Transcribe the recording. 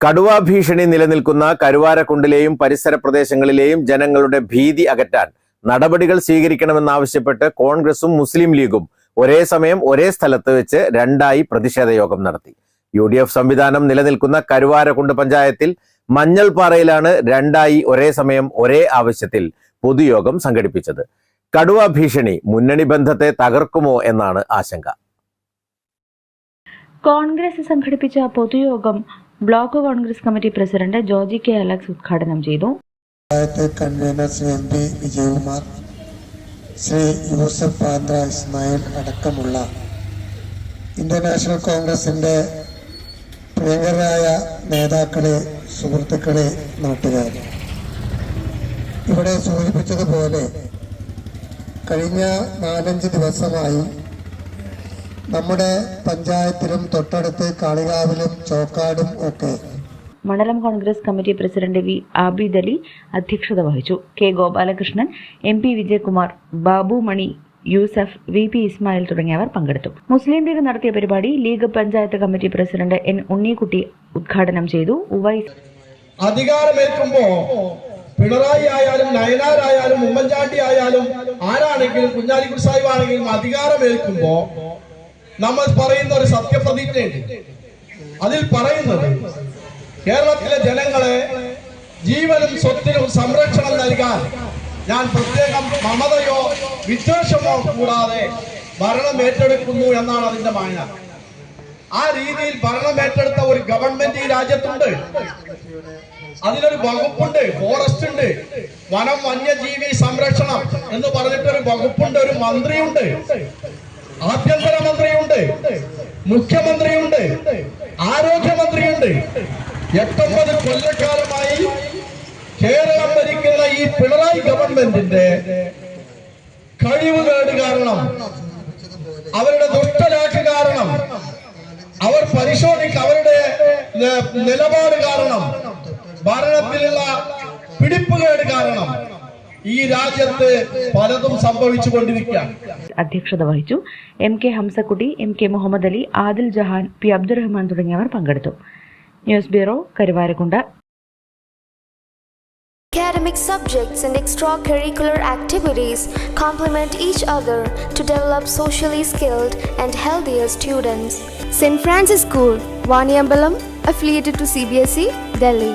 കടുവാ ഭീഷണി നിലനിൽക്കുന്ന കരുവാരക്കുണ്ടിലെയും പരിസര പ്രദേശങ്ങളിലെയും ജനങ്ങളുടെ ഭീതി അകറ്റാൻ നടപടികൾ സ്വീകരിക്കണമെന്നാവശ്യപ്പെട്ട് കോൺഗ്രസും മുസ്ലിം ലീഗും ഒരേ സമയം ഒരേ സ്ഥലത്ത് വെച്ച് രണ്ടായി പ്രതിഷേധ യോഗം നടത്തി. യു ഡി എഫ് സംവിധാനം നിലനിൽക്കുന്ന കരുവാരക്കുണ്ട് പഞ്ചായത്തിൽ മഞ്ഞൾപാറയിലാണ് രണ്ടായി ഒരേ സമയം ഒരേ ആവശ്യത്തിൽ പൊതുയോഗം സംഘടിപ്പിച്ചത്. കടുവ ഭീഷണി മുന്നണി ബന്ധത്തെ തകർക്കുമോ എന്നാണ് ആശങ്ക. കോൺഗ്രസ് സംഘടിപ്പിച്ച പൊതുയോഗം block Congress committee president Joji K Alex ഉദ്ഘാടനം ചെയ്തു. വിജയകുമാർ ശ്രീ യൂസഫ് ആന്ധ്ര ഇസ്മായിൽ അടക്കമുള്ള ഇന്റർനാഷണൽ കോൺഗ്രസിന്റെ പ്രിയങ്കരായ നേതാക്കളെ സുഹൃത്തുക്കളെ നാട്ടുകാർ ഇവിടെ സൂചിപ്പിച്ചതുപോലെ കഴിഞ്ഞ നാലഞ്ച് ദിവസമായി നമ്മുടെ പഞ്ചായത്തിലും തൊട്ടടുത്ത് കാളികാവിലും ചോക്കാടും ഒക്കെ. മണ്ഡലം Congress committee president V Abid Ali അധ്യക്ഷത വഹിച്ചു. K Gopalakrishnan M P Vijayakumar Babumani Yusuf V P Ismail തുടങ്ങിയവർ പങ്കെടുത്തു. മുസ്ലിം ലീഗ് നടത്തിയ പരിപാടി League panchayat committee president N Unnikutty ഉദ്ഘാടനം ചെയ്തു. ഉവൈസ് അധികാരമേൽക്കുമ്പോ പിണറായി ആയാലും നയനാരായാലും ഉമ്മൻചാണ്ടി ആയാലും ആരാണെങ്കിലും കുഞ്ഞാലിക്കുട്ടി സാഹിബ് ആണെങ്കിലും അധികാരമേൽക്കുമ്പോ നമ്മൾ പറയുന്ന ഒരു സത്യപ്രതിജ്ഞയുണ്ട് അതിൽ പറയുന്നത് കേരളത്തിലെ ജനങ്ങളെ ജീവനും സ്വത്തിനും സംരക്ഷണം നൽകാൻ ഞാൻ പ്രത്യേകം മമതയോ വിദ്വേഷമോ കൂടാതെ ഭരണം ഏറ്റെടുക്കുന്നു എന്നാണ് അതിന്റെ മായ ആ രീതിയിൽ ഭരണം ഏറ്റെടുത്ത ഒരു ഗവൺമെന്റ് ഈ രാജ്യത്തുണ്ട്. അതിലൊരു വകുപ്പുണ്ട് ഫോറസ്റ്റ് ഉണ്ട് വനം വന്യജീവി സംരക്ഷണം എന്ന് പറഞ്ഞിട്ട് ഒരു വകുപ്പുണ്ട് ഒരു മന്ത്രിയുണ്ട്. ആഭ്യന്തര മുഖ്യമന്ത്രിയുണ്ട് ആരോഗ്യമന്ത്രിയുണ്ട്. എട്ടൊമ്പത് കൊല്ലക്കാലമായി കേരളം ഭരിക്കുന്ന ഈ പിണറായി ഗവൺമെന്റിന്റെ കഴിവുകേട് കാരണം അവരുടെ ദുഷ്ടലാക്ക് കാരണം അവർ പരിശോധിക്ക അവരുടെ നിലപാട് കാരണം ഭരണത്തിലുള്ള പിടിപ്പുകേട് കാരണം ഈ രാജ്യത്ത് പലതും സംഭവിച്ചു കൊണ്ടിരിക്കുകയാണ് അധ്യക്ഷത വഹിച്ചു M K Hamsakutty M K Muhammad Ali Adil Jahan P Abdurahman തുടങ്ങിയവർ പങ്കെടുത്തു news bureau Karuvarakundu Academic subjects and extracurricular activities complement each other to develop socially skilled and healthier students. St. Francis School, Vaniambalam, affiliated to CBSE, Delhi.